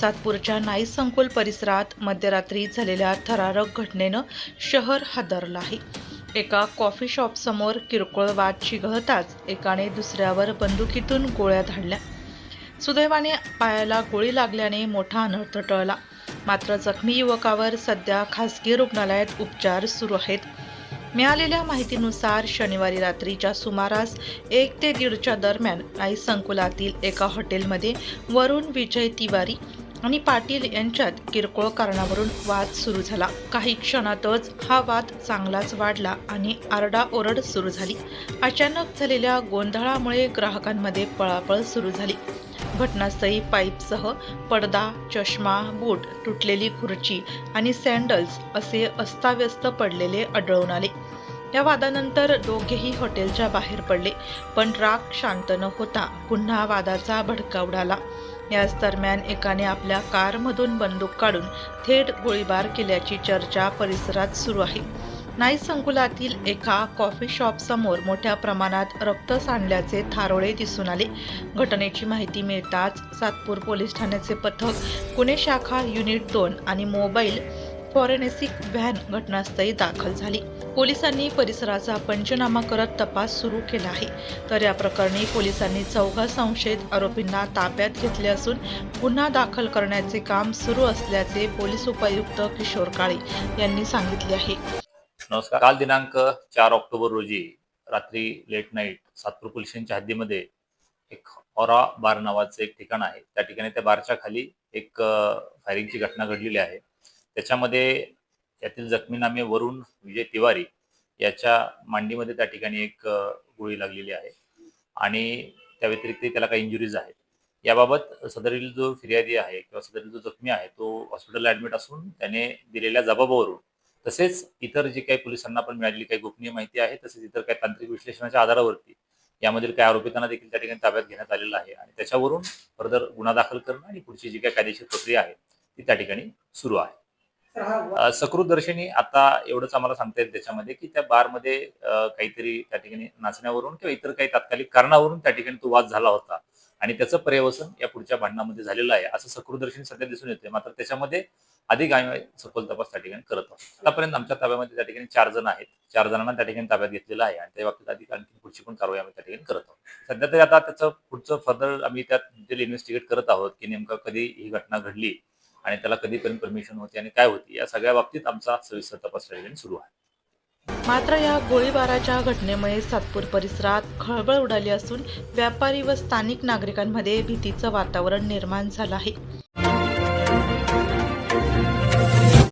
सातपूरच्या नाई संकुल परिसरात मध्यरात्री झालेल्या थरारक घटनेनं शहर हादरलं आहे. एका कॉफी शॉपसमोर किरकोळ वाद चिघळताच एकाने दुसऱ्यावर बंदुकीतून गोळ्या धाडल्या. सुदैवाने पायाला गोळी लागल्याने मोठा अनर्थ टळला. मात्र जखमी युवकावर सध्या खासगी रुग्णालयात उपचार सुरू आहेत. मिळालेल्या माहितीनुसार शनिवारी रात्रीच्या सुमारास एक ते दीडच्या दरम्यान आई संकुलातील एका हॉटेलमध्ये वरुण विजय तिवारी आणि पाटील यांच्यात किरकोळ कारणावरून वाद सुरू झाला. काही क्षणातच हा वाद चांगलाच वाढला आणि आरडाओरड सुरू झाली. अचानक झालेल्या गोंधळामुळे ग्राहकांमध्ये पळापळ सुरू झाली. घटनास्थळी पाईपसह पडदा चष्मा बूट तुटलेली खुर्ची आणि सँडल्स असे अस्ताव्यस्त पडलेले आढळून आले. या वादानंतर दोघेही हॉटेलच्या बाहेर पडले पण राग शांत न होता पुन्हा वादाचा भडका उडाला. याच दरम्यान एकाने आपल्या कारमधून बंदूक काढून थेट गोळीबार केल्याची चर्चा परिसरात सुरू आहे. नाईक संकुलातील एका कॉफी शॉप समोर मोठ्या प्रमाणात रक्त सांडल्याचे थारोळे दिसून आले. घटनेची माहिती मिळताच सातपूर पोलीस ठाण्याचे पथक गुन्हे शाखा युनिट दोन आणि मोबाईल फॉरेन्सिक व्हॅन घटनास्थळी दाखल झाली. पोलिसांनी परिसराचा पंचनामा करत तपास सुरू केला आहे. तर या प्रकरणी पोलिसांनी चौघा संशयित आरोपींना ताब्यात घेतले असून गुन्हा दाखल करण्याचे काम सुरू असल्याचे पोलीस उपायुक्त किशोर काळे यांनी सांगितले आहे. नमस्कार. काल दिनांक चार ऑक्टोबर रोजी रात्री लेट नाईट सातपूर पोलिसांच्या हद्दीमध्ये एक ऑरा बार नावाचं एक ठिकाण आहे. त्या ठिकाणी त्या बारच्या खाली एक फायरिंगची घटना घडलेली आहे. त्याच्यामध्ये त्यातील जखमीनामे वरुण विजय तिवारी याच्या मांडीमध्ये त्या ठिकाणी एक गोळी लागलेली आहे. आणि त्या व्यतिरिक्त त्याला काही इंजुरीज आहेत. याबाबत सदरील जो फिर्यादी आहे किंवा सदरील जो जखमी आहे तो हॉस्पिटलला ऍडमिट असून त्याने दिलेल्या जबाबावरून तसेच इतर जे काही पोलिसांना पण मिळालेली काही गोपनीय माहिती आहे तसेच इतर काही तांत्रिक विश्लेषणाच्या आधारावरती यामधील काही आरोपितांना देखील त्या ठिकाणी ताब्यात घेण्यात आलेलं आहे. आणि त्याच्यावरून फर्दर गुन्हा दाखल करणं आणि पुढची जी काही कायदेशीर प्रक्रिया आहे ती त्या ठिकाणी सुरू आहे. दर्शनी आता एवढंच आम्हाला सांगता येईल त्याच्यामध्ये की त्या बारमध्ये काहीतरी त्या ठिकाणी नाचण्यावरून किंवा इतर काही तात्कालिक कारणावरून त्या ठिकाणी तो वाद झाला होता. आणि त्याचं पर्यवसन या पुढच्या भांडणामध्ये झालेलं आहे असं सकृतदर्शनी सध्या दिसून येते मात्र त्याच्यामध्ये अधिक आम्ही सखोल तपास त्या ठिकाणी करत आहोत. आतापर्यंत आमच्या ताब्यामध्ये त्या ठिकाणी चार जण आहेत. चार जणांना त्या ठिकाणी ताब्यात घेतलेलं आहे आणि त्या बाबतीत अधिक आणखी पुढची पण कारवाई आम्ही त्या ठिकाणी करत आहोत. सध्या तरी आता त्याचं पुढचं फर्दर आम्ही त्यात डिटेल इन्व्हेस्टिगेट करत आहोत की नेमकं कधी ही घटना घडली आणि त्याला कधीपर्यंत परमिशन होती आणि काय होती या सगळ्या बाबतीत आमचा सविस्तर तपास त्या सुरू आहे. मात्र या गोळीबाराच्या घटनेमुळे सातपूर परिसरात खळबळ उडाली असून व्यापारी व स्थानिक नागरिकांमध्ये भीतीचं वातावरण निर्माण झालं आहे.